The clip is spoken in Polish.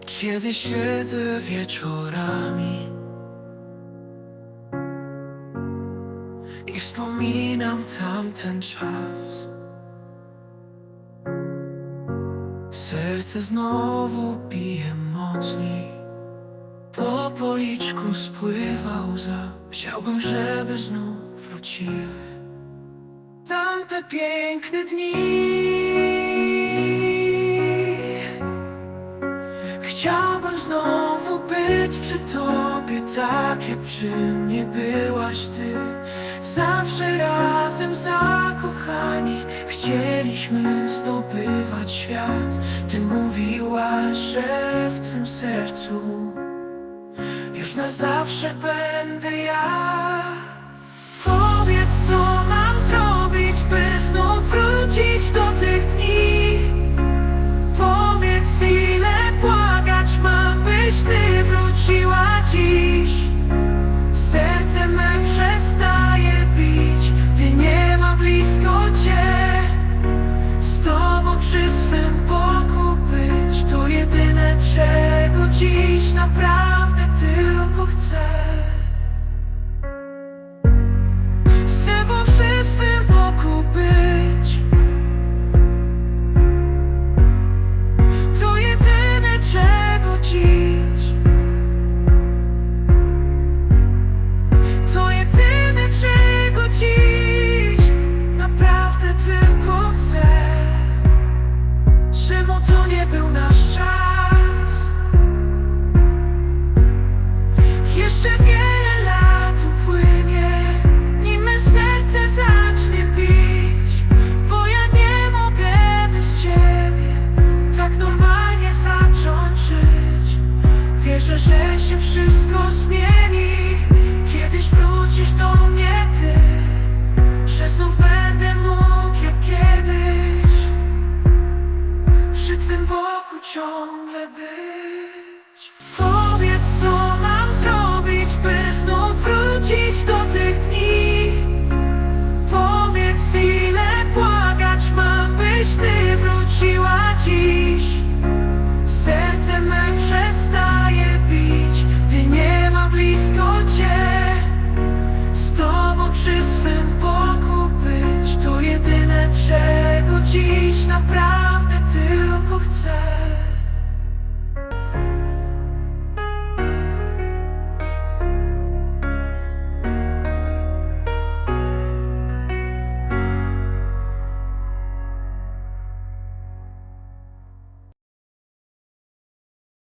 Kiedy siedzę wieczorami I wspominam tamten czas. Serce znowu bije mocniej Po policzku spływa łza Chciałbym, żeby znów wróciły Tamte piękne dni. Chciałbym znowu być przy tobie Tak jak przy mnie byłaś ty. Zawsze razem zakochani Chcieliśmy zdobywać świat. Ty mówiłaś, że w tym sercu Już na zawsze będę ja. straciła dziś Serce me przestaje bić Gdy nie ma blisko Cię. Z Tobą przy swym boku być To jedyne czego dziś naprawdę tylko chcę.